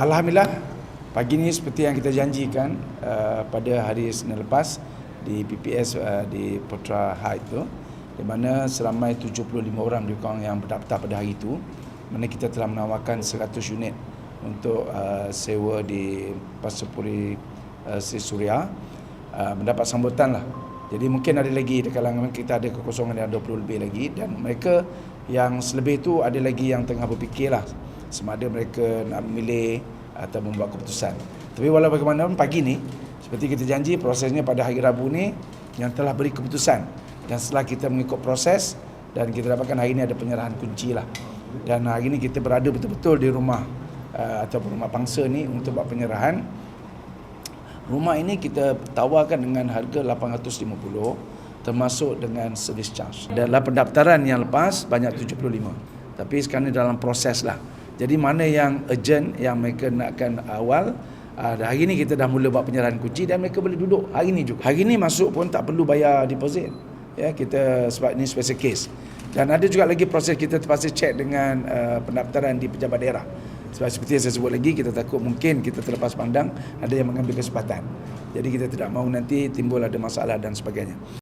Uh, Alhamdulillah pagi ni seperti yang kita janjikan uh, pada hari Senin lepas di PPS uh, di Putra High itu di mana seramai 75 orang kurang yang berdaftar pada hari itu mana kita telah menawarkan 100 unit untuk uh, sewa di Pasupuri uh, Sri Suria uh, mendapat sambutan lah. Jadi mungkin ada lagi di kalangan kita ada kekosongan yang 20 lebih lagi dan mereka yang selebih itu ada lagi yang tengah berfikir sama ada mereka nak memilih atau membuat keputusan. Tapi walau bagaimanapun pagi ni seperti kita janji prosesnya pada hari Rabu ni yang telah beri keputusan. Dan setelah kita mengikut proses dan kita dapatkan hari ini ada penyerahan kunci lah. Dan hari ini kita berada betul-betul di rumah uh, ataupun rumah pangsa ni untuk buat penyerahan. Rumah ini kita tawarkan dengan harga 850 termasuk dengan service charge. Dalam pendaftaran yang lepas banyak 75 tapi sekarang ni dalam proses lah jadi mana yang urgent yang mereka nakkan awal uh, hari ini kita dah mula buat penyerahan kunci dan mereka boleh duduk hari ini juga. Hari ini masuk pun tak perlu bayar deposit. Ya kita sebab ini special case. Dan ada juga lagi proses kita terpaksa cek dengan uh, pendaftaran di pejabat daerah. Sebab seperti yang saya sebut lagi kita takut mungkin kita terlepas pandang ada yang mengambil kesempatan. Jadi kita tidak mahu nanti timbul ada masalah dan sebagainya.